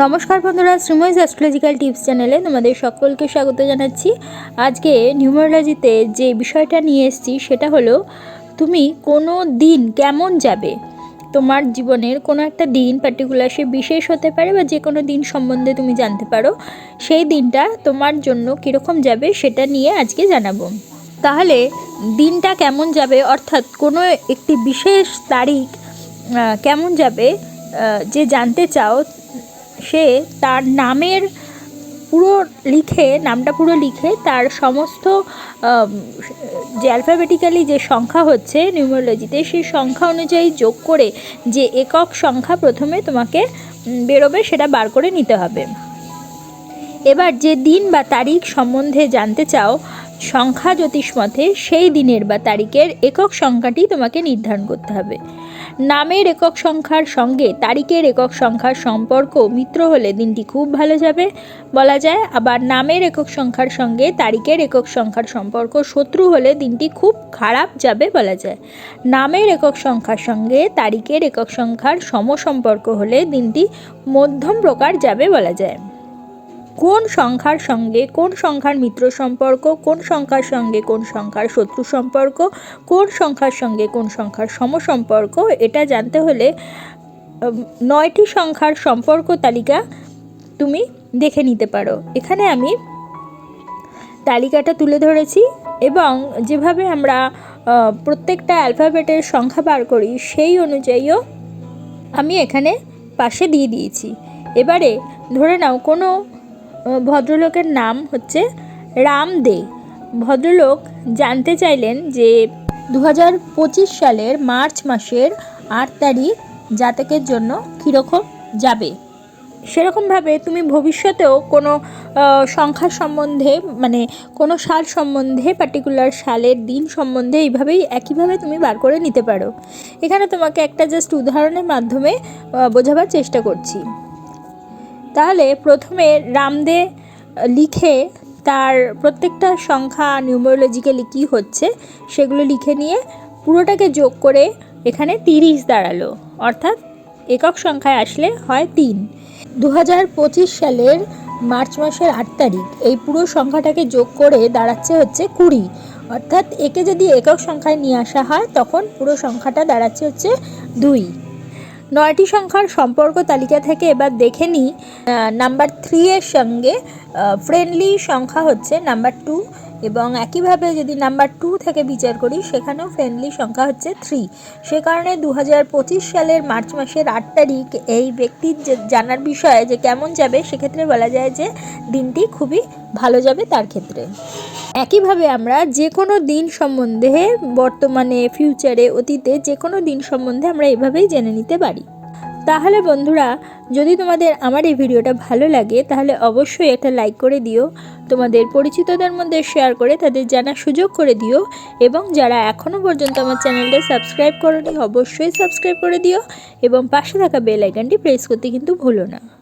নমস্কার বন্ধুরা Sreemoyee astrological tips চ্যানেলে তোমাদের সকলকে স্বাগত জানাচ্ছি। আজকে নিউমারোলজিতে যে বিষয়টা নিয়ে এসেছি, সেটা হলো, তুমি কোনো দিন কেমন যাবে? তোমার জীবনের কোনো একটা দিন পার্টিকুলার সে বিশেষ হতে পারে বা যে কোনো দিন সম্বন্ধে তুমি জানতে পারো, সেই দিনটা তোমার জন্য কীরকম যাবে, সেটা নিয়ে আজকে জানাব। তাহলে, দিনটা কেমন যাবে, অর্থাৎ কোনো একটি বিশেষ তারিখ কেমন যাবে যে জানতে চাও সে তার নামের পুরো লিখে, নামটা পুরো লিখে তার সমস্ত যে অ্যালফাবেটিক্যালি যে সংখ্যা হচ্ছে নিউমোলজিতে সেই সংখ্যা অনুযায়ী যোগ করে যে একক সংখ্যা প্রথমে তোমাকে বেরোবে সেটা বার করে নিতে হবে। এবার যে দিন বা তারিখ সম্বন্ধে জানতে চাও সংখ্যা জ্যোতিষ মতে সেই দিনের বা তারিখের একক সংখ্যাটি তোমাকে নির্ধারণ করতে হবে। নামের একক সংখ্যার সঙ্গে তারিখের একক সংখ্যার সম্পর্ক মিত্র হলে দিনটি খুব ভালো যাবে। বলা যায়, আবার নামের একক সংখ্যার সঙ্গে তারিখের একক সংখ্যার সম্পর্ক শত্রু হলে দিনটি খুব খারাপ যাবে বলা যায়। নামের একক সংখ্যার সঙ্গে তারিখের একক সংখ্যার সমসম্পর্ক হলে দিনটি মধ্যম প্রকার যাবে বলা যায়। কোন সংখ্যার সঙ্গে কোন সংখ্যার মিত্র সম্পর্ক, কোন সংখ্যার সঙ্গে কোন সংখ্যার শত্রু সম্পর্ক, কোন সংখ্যার সঙ্গে কোন সংখ্যার সমসম্পর্ক, এটা জানতে হলে নয়টি সংখ্যার সম্পর্ক তালিকা তুমি দেখে নিতে পারো। এখানে আমি তালিকাটা তুলে ধরেছি এবং যেভাবে আমরা প্রত্যেকটা অ্যালফাবেটের সংখ্যা বার করি, সেই অনুযায়ীও আমি এখানে পাশে দিয়ে দিয়েছি। এবারে ধরে নাও কোনো ভদ্রলোকের নাম হচ্ছে রাম দে। ভদ্রলোক জানতে চাইলেন যে দু হাজার পঁচিশ সালের মার্চ মাসের আট তারিখ জাতকের জন্য কীরকম যাবে? সেরকমভাবে তুমি ভবিষ্যতেও কোনো সংখ্যা সম্বন্ধে মানে কোনো সাল সম্বন্ধে পার্টিকুলার সালের দিন সম্বন্ধে এইভাবেই, একইভাবে তুমি বার করে নিতে পারো। এখানে তোমাকে একটা জাস্ট উদাহরণের মাধ্যমে বোঝাবার চেষ্টা করছি। তাহলে প্রথমে রামদে লিখে তার প্রত্যেকটা সংখ্যা নিউমোলজিক্যালি কী হচ্ছে সেগুলো লিখে নিয়ে পুরোটাকে যোগ করে এখানে তিরিশ দাঁড়াল। অর্থাৎ একক সংখ্যায় আসলে হয় তিন। দু সালের মার্চ মাসের আট তারিখ, এই পুরো সংখ্যাটাকে যোগ করে দাঁড়াচ্ছে হচ্ছে কুড়ি। অর্থাৎ একে যদি একক সংখ্যায় নিয়ে আসা হয়, তখন পুরো সংখ্যাটা দাঁড়াচ্ছে হচ্ছে দুই। নয়টি সংখ্যার সম্পর্ক তালিকা থেকে এবার দেখে নিই। নাম্বার থ্রি এর সঙ্গে ফ্রেন্ডলি সংখ্যা হচ্ছে নাম্বার টু এবং একইভাবে যদি নাম্বার টু থেকে বিচার করি, সেখানেও ফ্রেন্ডলি সংখ্যা হচ্ছে থ্রি সে কারণে দু হাজার পঁচিশ সালের মার্চ মাসের আট তারিখ এই ব্যক্তির জানার বিষয়ে যে কেমন যাবে, সেক্ষেত্রে বলা যায় যে দিনটি খুবই ভালো যাবে তার ক্ষেত্রে। একইভাবে আমরা যে কোনো দিন সম্বন্ধে বর্তমানে ফিউচারে অতীতে যে কোনো দিন সম্বন্ধে আমরা এভাবেই জেনে নিতে পারি। তাহলে বন্ধুরা, যদি তোমাদের আমার এই ভিডিওটা ভালো লাগে, তাহলে অবশ্যই একটা লাইক করে দিও, তোমাদের পরিচিতদের মধ্যে শেয়ার করে তাদের জানার সুযোগ করে দিও, এবং যারা এখনও পর্যন্ত আমার চ্যানেলটা সাবস্ক্রাইব করোনি, অবশ্যই সাবস্ক্রাইব করে দিও, এবং পাশে থাকা বেল আইকনটি প্রেস করতে কিন্তু ভুলো না।